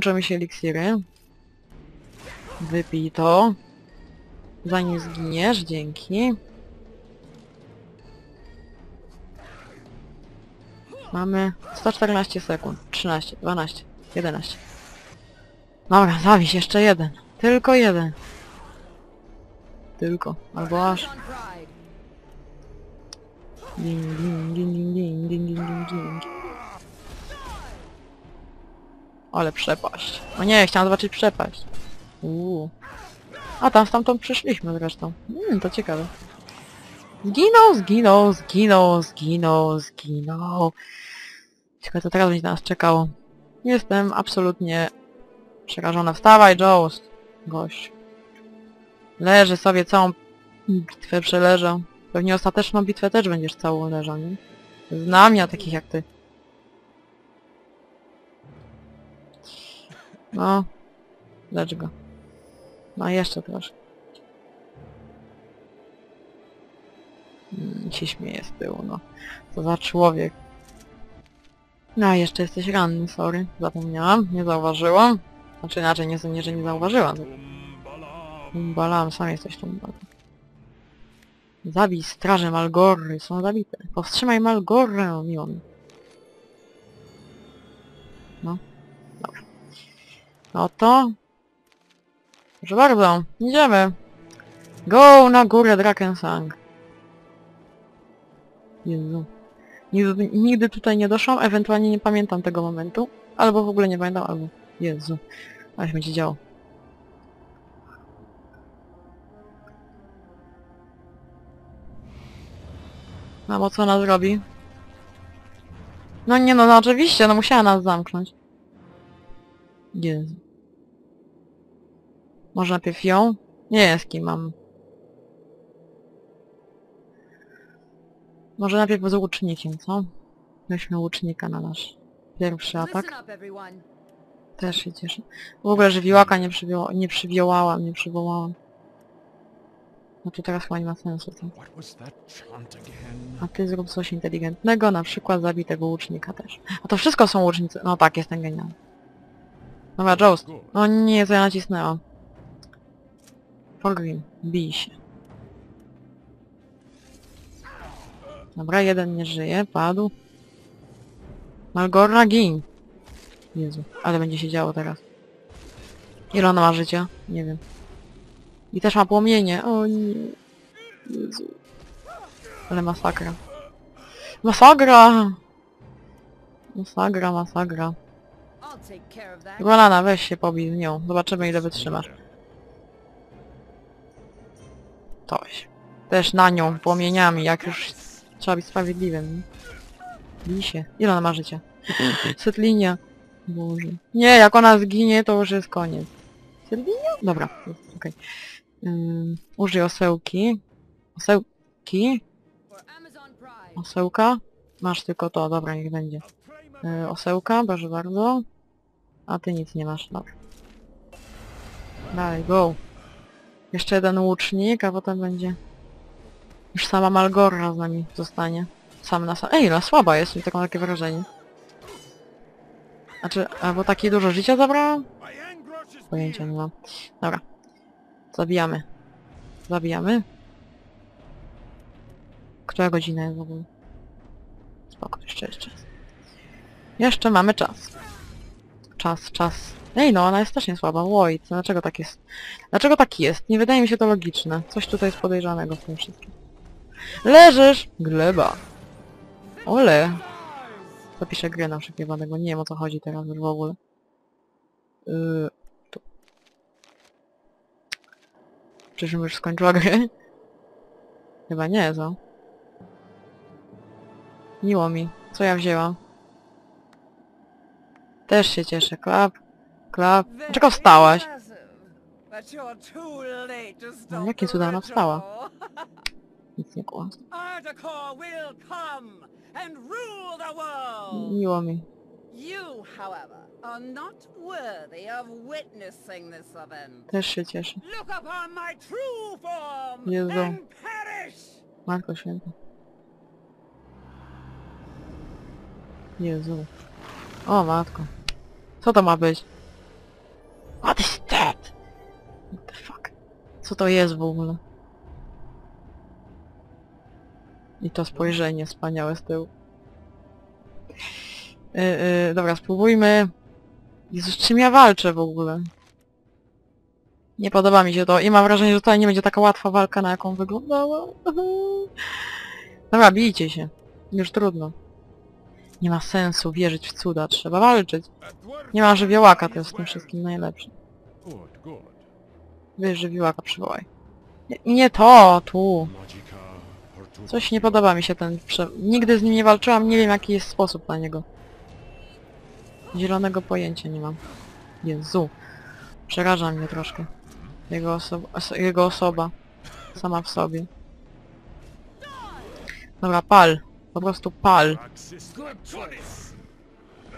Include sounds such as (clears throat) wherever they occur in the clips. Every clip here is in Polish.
Kończą mi się eliksiry. Wypij to. Zanim zginiesz, dzięki. Mamy 114 sekund. 13, 12, 11. Dobra, zawiś, jeszcze jeden. Tylko jeden. Tylko. Albo aż. Ding, ding, ding, ding, ding, ding, ding, ding, Ale przepaść. O nie, chciałam zobaczyć przepaść. Uuu. A tam stamtąd przyszliśmy zresztą. Hmm, to ciekawe. Zginął, zginął, zginął, zginął, zginął. Ciekawe co teraz będzie na nas czekało. Jestem absolutnie przerażona. Wstawaj, Joust. Gość. Leży sobie całą bitwę przeleżał. Pewnie ostateczną bitwę też będziesz całą leżał, nie? Znam ja takich jak ty. No. Lecz go. No jeszcze troszkę. Mm, się śmieje z tyłu, no. Co za człowiek. No, jeszcze jesteś ranny, sorry. Zapomniałam, nie zauważyłam. Znaczy inaczej, nie, nie że nie zauważyłam. Umbalam, sam jesteś Tumbalam. Zabij straże Malgory, są zabite. Powstrzymaj Malgorę, miło mi. No. No to... Proszę bardzo, idziemy. Go na górę Drakensang. Jezu. Nigdy, nigdy tutaj nie doszłam, ewentualnie nie pamiętam tego momentu. Albo w ogóle nie pamiętam, albo... Jezu. Ale się działo. No bo co ona zrobi? No nie no, no oczywiście, no musiała nas zamknąć. Jezu. Może najpierw ją? Nie, z kim mam. Może najpierw z łucznikiem, co? Weźmy łucznika na nasz pierwszy atak. Też się cieszę. W ogóle żywiłaka nie, przywią nie przywołałam, nie przywołałam. No to teraz chyba nie ma sensu, co? A ty zrób coś inteligentnego, na przykład zabij tego łucznika też. A to wszystko są łucznicy. No tak, jestem genialny. Dobra, Joust. No nie, co ja nacisnęłam. Forgrim, bij się. Dobra, jeden nie żyje, padł. Malgorra, gin. Jezu, ale będzie się działo teraz. Ile ona ma życia? Nie wiem. I też ma płomienie. O nie. Jezu. Ale masakra. Masakra! Masakra, masakra. Rolana, weź się pobij z nią. Zobaczymy ile wytrzymasz. Toś. Też na nią, płomieniami, jak już trzeba być sprawiedliwym. Bij się. Ile ona ma życia? Setlinia. Boże. Nie, jak ona zginie, to już jest koniec. Setlinia? Dobra, okej. Ym, użyj osełki. Osełki? Osełka? Masz tylko to, dobra, niech będzie. Yy, osełka, proszę bardzo. A ty nic nie masz, dobra. Dalej, go. Jeszcze jeden łucznik, a potem będzie... Już sama Malgorra z nami zostanie. Sam na sam... Ej, ona słaba jest, mi taką takie wrażenie. Znaczy, albo takie dużo życia zabrałam? Pojęcia nie mam. Dobra. Zabijamy. Zabijamy. Która godzina jest w ogóle? Spoko, jeszcze jest. Jeszcze mamy czas. Czas, czas. Ej, no ona jest też niesłaba. Oj, to dlaczego tak jest? Dlaczego tak jest? Nie wydaje mi się to logiczne. Coś tutaj jest podejrzanego w tym wszystkim. Leżysz! Gleba. Ole. Zapiszę grę na wszelki nie wiem o co chodzi teraz już w ogóle. Yy. Czyżbym już skończyła grę? Chyba nie, co? Miło mi. Co ja wzięłam? Też się cieszę. Klap. Klap. Dlaczego wstałaś? No, jakim cudem ona wstała? Nic nie kłam. Miło mi. You, however, are not worthy of witnessing this event. Też się cieszę. Look upon my true form Jezu. and perish. Matko święta. Jezu. O matko. Co to ma być? What is that? What the fuck? Co to jest w ogóle? I to spojrzenie wspaniałe z tyłu. Yy, yy, dobra, spróbujmy... Jezus, czym ja walczę w ogóle? Nie podoba mi się to i mam wrażenie, że to nie będzie taka łatwa walka, na jaką wyglądała. (laughs) Dobra, bijcie się. Już trudno. Nie ma sensu wierzyć w cuda, trzeba walczyć. Nie ma żywiołaka, to jest w tym wszystkim najlepsze. Wiesz, żywiołaka przywołaj. Nie, nie to, tu. Coś nie podoba mi się ten prze... Nigdy z nim nie walczyłam, nie wiem jaki jest sposób na niego. Zielonego pojęcia nie mam. Jezu. Przeraża mnie troszkę. Jego, oso... os- jego osoba. Sama w sobie. Dobra, pal. Po prostu pal.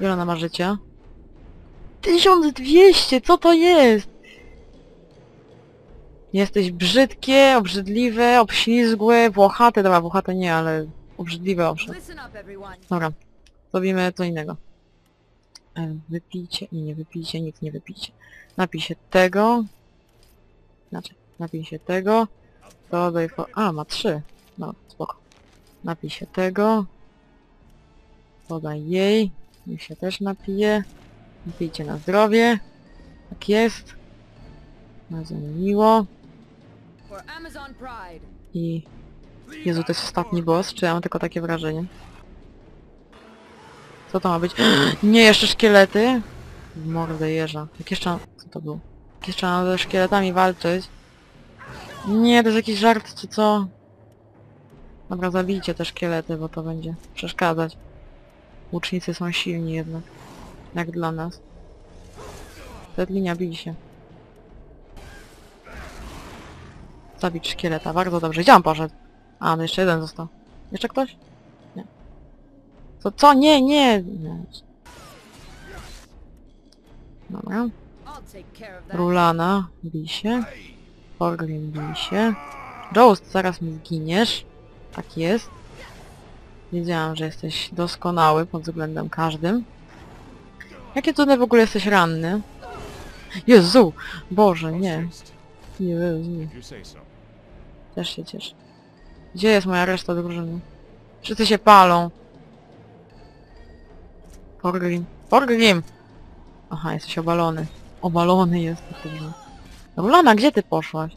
Ile ona ma życia? 1200! Co to jest? Jesteś brzydkie, obrzydliwe, obślizgłe, włochate. Dobra, włochate nie, ale obrzydliwe owszem. Dobra, zrobimy co innego. E, Wypijcie, nie, nie wypijcie, nic nie wypijcie. Napij się tego. Znaczy, napij się tego. Dodaj fo... A, ma trzy. No, spoko. Napij się tego. Podaj jej. Niech się też napije. Napijcie na zdrowie. Tak jest. Bardzo mi miło. I... Jezu, to jest ostatni boss, czy ja mam tylko takie wrażenie? Co to ma być? (gasps) Nie, jeszcze szkielety? W mordę jeża. Jak jeszcze... Co to było? Jak jeszcze mam ze szkieletami walczyć? Nie, to jest jakiś żart, czy co? Dobra, zabijcie te szkielety, bo to będzie przeszkadzać. Łucznicy są silni jednak. Jak dla nas. Zedlinia, bij się. Zabić szkieleta, bardzo dobrze. On poszedł? A, no jeszcze jeden został. Jeszcze ktoś? Nie. Co? Co? Nie, nie! nie. Dobra. Rulana, bij się. Orgrim, bij się. Joust, zaraz mi zginiesz. Tak jest. Wiedziałam, że jesteś doskonały pod względem każdym. Jakie cudne w ogóle jesteś ranny. Jezu! Boże, nie. So. Też się cieszę. Gdzie jest moja reszta drużyny? Wszyscy się palą. Porgrim. Porgrim! Aha, jesteś obalony. Obalony jest. Rulana, gdzie ty poszłaś?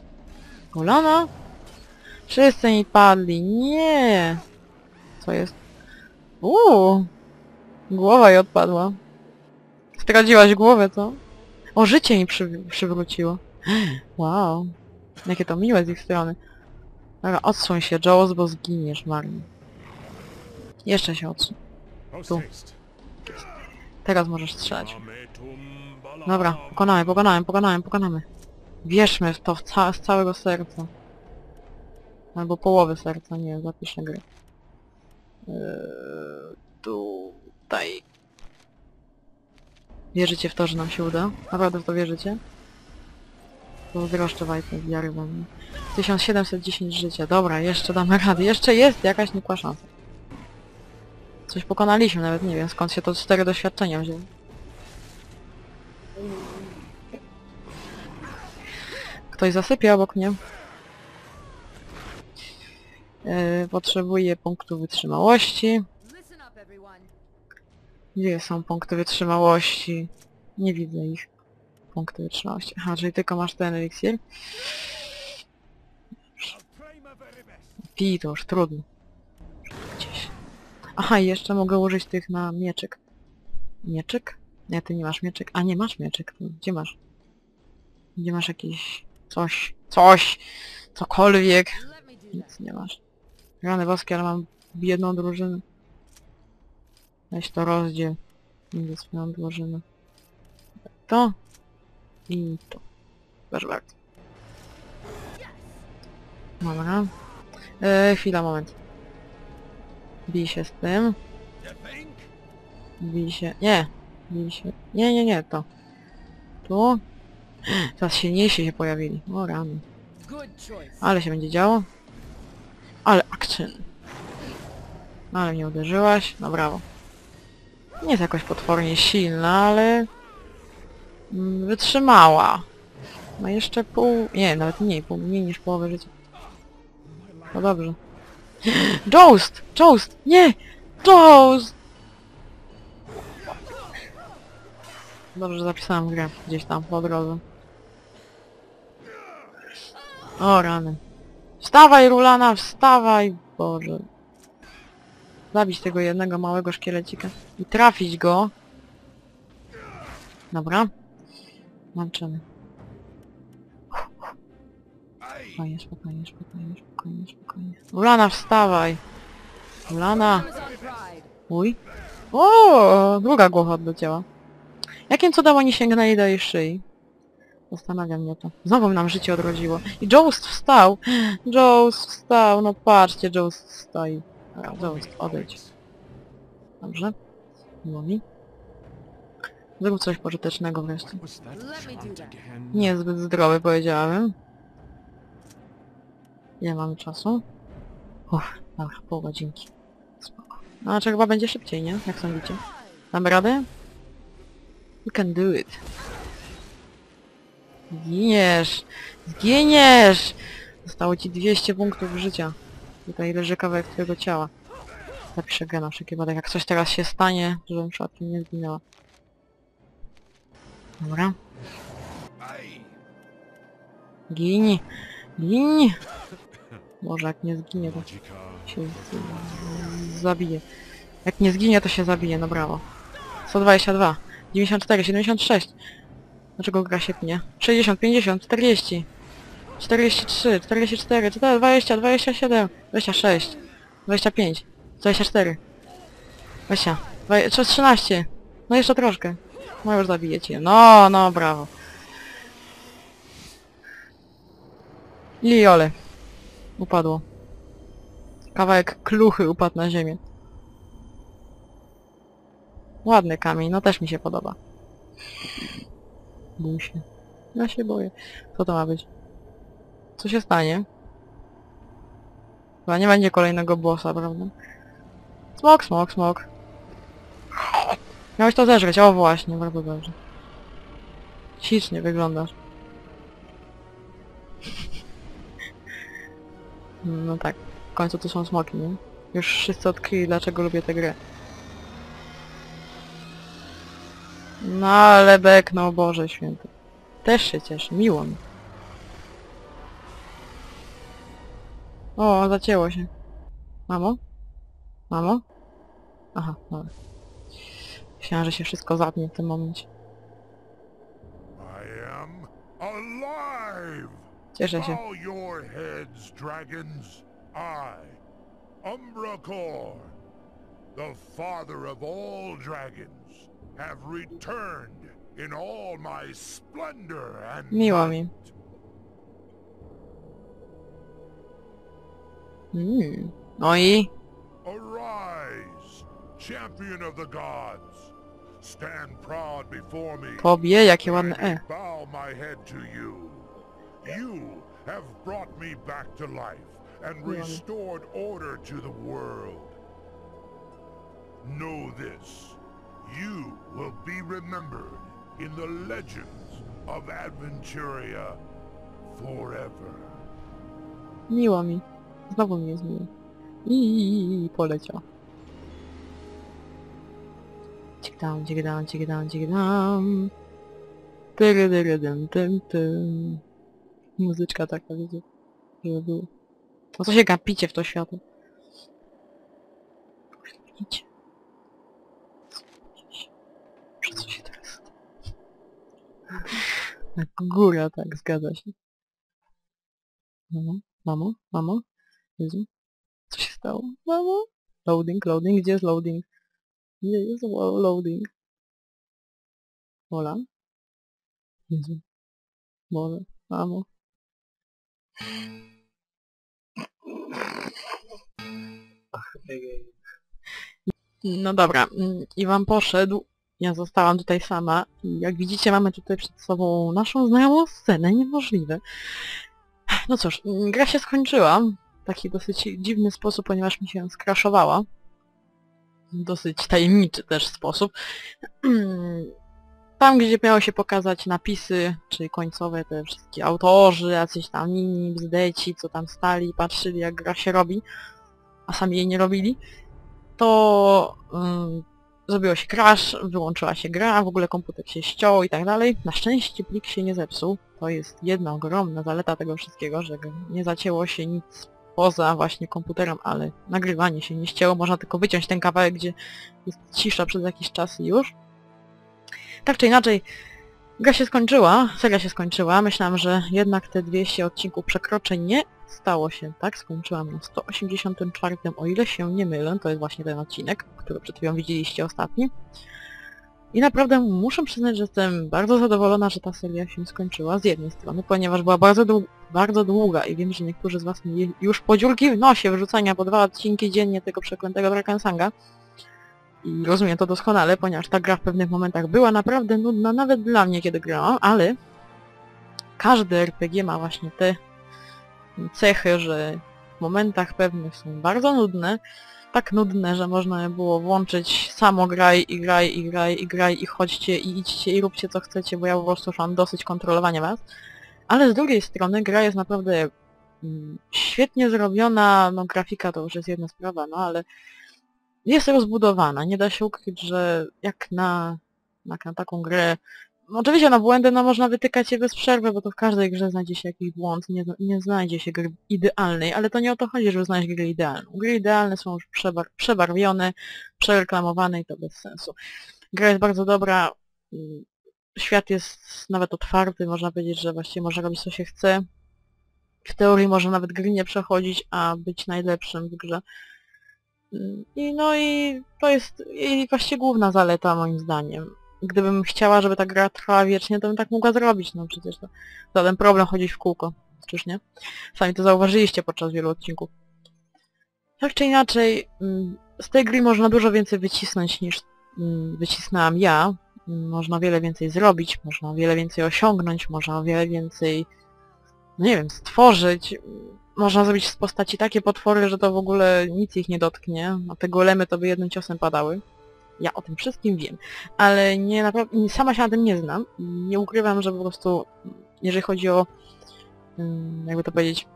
Rulana? Wszyscy mi padli. Nie! Co jest? Uuu! Głowa jej odpadła. Straciłaś głowę, co? O, życie mi przy, przywróciło. (gasps) Wow. Jakie to miłe z ich strony. Dobra, odsuń się, Jaws, bo zginiesz marnie. Jeszcze się odsuń. Tu. Teraz możesz strzelać. Dobra, pokonamy, pokonamy, pokonamy, pokonamy. Wierzmy w to w ca z całego serca. Albo połowy serca, nie, zapiszę gry. Eee, tutaj. Wierzycie w to, że nam się uda? Naprawdę w to wierzycie? To zdroszczę wajpę wiary we mnie. 1710 życia, dobra, jeszcze damy radę. Jeszcze jest jakaś nikła szansa. Coś pokonaliśmy, nawet nie wiem skąd się to cztery doświadczenia wzięły. Ktoś zasypia obok mnie. Yy, potrzebuję punktu wytrzymałości. Gdzie są punkty wytrzymałości? Nie widzę ich. Punkty wytrzymałości. Aha, czyli tylko masz ten eliksir. Pij już, trudno. Gdzieś. Aha, i jeszcze mogę użyć tych na mieczyk. Mieczyk? Nie, ty nie masz mieczyk. A nie, masz mieczyk. Gdzie masz? Gdzie masz jakiś... coś? Coś! Cokolwiek! Nic nie masz. Rany boskie, ale mam jedną drużynę. Weź to rozdziel między swoją drużyną. To i to. Proszę bardzo. Dobra. E, chwila, moment. Bij się z tym. Bij się... Nie! Bij się... Nie, nie, nie, to. Tu. Teraz silniejsi się pojawili. O rany. Ale się będzie działo. Ale action. Ale mnie uderzyłaś. No brawo. Nie jest jakoś potwornie silna, ale... Mm, Wytrzymała. Ma jeszcze pół... Nie, nawet mniej, pół mniej niż połowę życia. No dobrze. (gasps) Joust! Joust! Nie! Joust! Dobrze, że zapisałam grę gdzieś tam po drodze. O rany. Wstawaj, Rulana, wstawaj! Boże. Zabić tego jednego małego szkielecika. I trafić go. Dobra. Męczymy. Spokojnie, spokojnie, spokojnie, spokojnie, spokojnie. Rulana, wstawaj! Pride. Uj. O, druga głowa odleciała. Jakim cudem oni sięgnęli do jej szyi? Zastanawia mnie to. Znowu nam życie odrodziło. I Joust wstał! Joust wstał! No patrzcie, Joust stoi. Dobra, Joust, odejdź. Dobrze. Miło mi. Zrób coś pożytecznego wreszcie. Niezbyt zdrowy, powiedziałem. Ile mamy czasu? Uff, dobra, pół godzinki. Spoko. No, a czy chyba będzie szybciej, nie? Jak sądzicie? Damy radę? You can do it. Zginiesz! Zginiesz! Zostało ci 200 punktów życia. Tutaj leży kawałek twojego ciała. Zapiszę grę na wszelki. Jak coś teraz się stanie, żebym przypadkiem nie zginęła. Dobra. Gini! Gini! Może jak nie zginie, to się zabije. Jak nie zginie, to się zabije, no brawo. 122, 94, 76. Dlaczego gra się pnie? 60, 50, 40, 43, 44, 4, 20, 27, 26, 25, 24, 20, 20 13. No jeszcze troszkę. No już zabijecie. No, no, brawo. I ole. Upadło. Kawałek kluchy upadł na ziemię. Ładny kamień, no też mi się podoba. Bój się. Ja się boję. Co to ma być? Co się stanie? Chyba nie będzie kolejnego bossa, prawda? Smok, smok, smok. Miałeś to zeżreć, o właśnie, bardzo dobrze. Ślicznie wyglądasz. No tak, w końcu to są smoki, nie? Już wszyscy odkryli, dlaczego lubię tę grę. No ale bek, no Boże święty. Też się cieszę, miło mi. O, zacięło się. Mamo? Mamo? Aha, dobra. Myślałam, że się wszystko zatnie w tym momencie. I am alive! Cieszę się. Your heads, dragons. I, Umbrakor, the father of all dragons, have returned in all my splendor and Miło mi. Mm. No i? Arise, champion of the gods. Stand proud before me. Tobie, jakie ładne E. bow my head to you. You have brought me back to life and restored order to the world. Know this. You will be remembered in the legends of Adventuria forever. Miło mi. Znowu mi jest. I poleciał. Ciekdam, ciekdam, ciekdam, ciekdam. Tyrydyrydym, tym, tym. Muzyczka taka, wiecie, żeby było. Po co się gapicie w to światło? Co się teraz... Góra, tak, zgadza się. Mamo, mamo, mamo, Jezu. Co się stało? Mamo? Loading, loading, gdzie jest loading? Gdzie jest lo- loading? Ola? Jezu. Boże, mamo. No dobra, mm, Iwan poszedł, ja zostałam tutaj sama i jak widzicie mamy tutaj przed sobą naszą znajomą scenę, niemożliwe. No cóż, mm, gra się skończyła w taki dosyć dziwny sposób, ponieważ mi się skraszowała. Dosyć tajemniczy też sposób. (clears throat) tam gdzie miało się pokazać napisy, czyli końcowe te wszystkie autorzy, jacyś tam inni bzdeci, co tam stali patrzyli jak gra się robi, a sami jej nie robili, to ym, zrobiło się crash, wyłączyła się gra, w ogóle komputer się ściął i tak dalej. Na szczęście plik się nie zepsuł. To jest jedna ogromna zaleta tego wszystkiego, że nie zacięło się nic poza właśnie komputerem, ale nagrywanie się nie ścięło. Można tylko wyciąć ten kawałek, gdzie jest cisza przez jakiś czas i już. Tak czy inaczej, gra się skończyła, seria się skończyła. Myślałam, że jednak te 200 odcinków przekroczę. Nie stało się tak. Skończyłam na 184, o ile się nie mylę. To jest właśnie ten odcinek, który przed chwilą widzieliście ostatni. I naprawdę muszę przyznać, że jestem bardzo zadowolona, że ta seria się skończyła z jednej strony, ponieważ była bardzo, bardzo długa i wiem, że niektórzy z Was mieli już podziurki w nosie wyrzucania po dwa odcinki dziennie tego przeklętego Drakensanga. I rozumiem to doskonale, ponieważ ta gra w pewnych momentach była naprawdę nudna, nawet dla mnie, kiedy grałam, ale każdy RPG ma właśnie te cechy, że w momentach pewnych są bardzo nudne, tak nudne, że można je było włączyć samo graj i graj i graj i graj i chodźcie i idźcie i róbcie co chcecie, bo ja po prostu mam dosyć kontrolowania was. Ale z drugiej strony gra jest naprawdę mm, świetnie zrobiona, no grafika to już jest jedna sprawa, no ale jest rozbudowana. Nie da się ukryć, że jak na, jak na taką grę oczywiście na błędy no można wytykać je bez przerwy, bo to w każdej grze znajdzie się jakiś błąd, nie, nie znajdzie się gry idealnej, ale to nie o to chodzi, żeby znaleźć grę idealną. Gry idealne są już przebar przebarwione, przereklamowane i to bez sensu. Gra jest bardzo dobra, mm, świat jest nawet otwarty, można powiedzieć, że właściwie można robić co się chce. W teorii można nawet gry nie przechodzić, a być najlepszym w grze. Mm, I no i to jest jej właściwie główna zaleta moim zdaniem gdybym chciała, żeby ta gra trwała wiecznie, to bym tak mogła zrobić, no przecież to żaden problem chodzić w kółko, czyż nie? Sami to zauważyliście podczas wielu odcinków. Tak czy inaczej, mm, z tej gry można dużo więcej wycisnąć niż mm, wycisnęłam ja. Mm, Można wiele więcej zrobić, można wiele więcej osiągnąć, można wiele więcej, no nie wiem, stworzyć. Można zrobić z postaci takie potwory, że to w ogóle nic ich nie dotknie, a te golemy to by jednym ciosem padały. Ja o tym wszystkim wiem, ale nie naprawdę, sama się na tym nie znam. i Nie ukrywam, że po prostu, jeżeli chodzi o, ym, jakby to powiedzieć,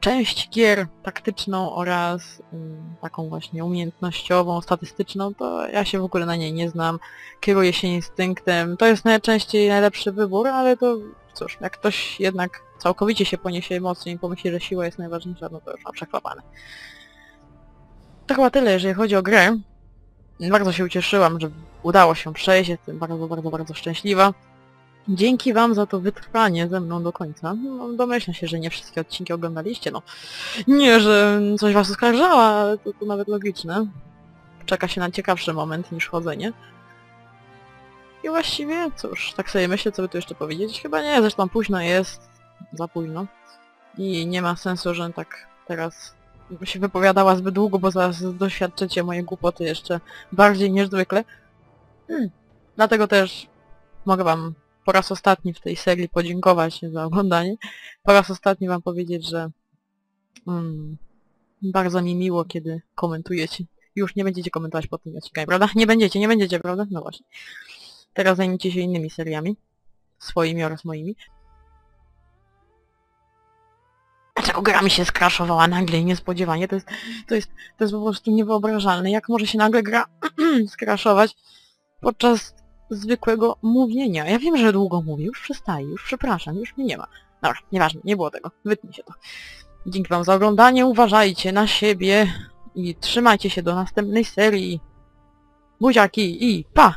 część gier taktyczną oraz ym, taką właśnie umiejętnościową, statystyczną, to ja się w ogóle na niej nie znam. Kieruję się instynktem. To jest najczęściej najlepszy wybór, ale to cóż, jak ktoś jednak całkowicie się poniesie emocje i pomyśli, że siła jest najważniejsza, no to już ma przeklapane. To chyba tyle, jeżeli chodzi o grę. Bardzo się ucieszyłam, że udało się przejść, jestem bardzo, bardzo, bardzo szczęśliwa. Dzięki Wam za to wytrwanie ze mną do końca. No, domyślam się, że nie wszystkie odcinki oglądaliście, no. Nie, że coś Was oskarżała, ale to, to nawet logiczne. Czeka się na ciekawszy moment niż chodzenie. I właściwie, cóż, tak sobie myślę, co by tu jeszcze powiedzieć. Chyba nie, zresztą późno jest, za późno. I nie ma sensu, że tak teraz się wypowiadała zbyt długo, bo zaraz doświadczycie moje głupoty jeszcze bardziej niż zwykle. Hmm. Dlatego też mogę wam po raz ostatni w tej serii podziękować za oglądanie. Po raz ostatni wam powiedzieć, że mm, bardzo mi miło, kiedy komentujecie. Już nie będziecie komentować po tym odcinkami, prawda? Nie będziecie, nie będziecie, prawda? No właśnie. Teraz zajmijcie się innymi seriami. Swoimi oraz moimi. Dlaczego gra mi się skraszowała nagle i niespodziewanie? To jest, to jest, to jest po prostu niewyobrażalne. Jak może się nagle gra (clears throat) skraszować podczas zwykłego mówienia? Ja wiem, że długo mówię, już przestaję, już przepraszam, już mnie nie ma. Dobra, nieważne, nie było tego. Wytnij się to. Dzięki wam za oglądanie, uważajcie na siebie i trzymajcie się do następnej serii. Buziaki i pa!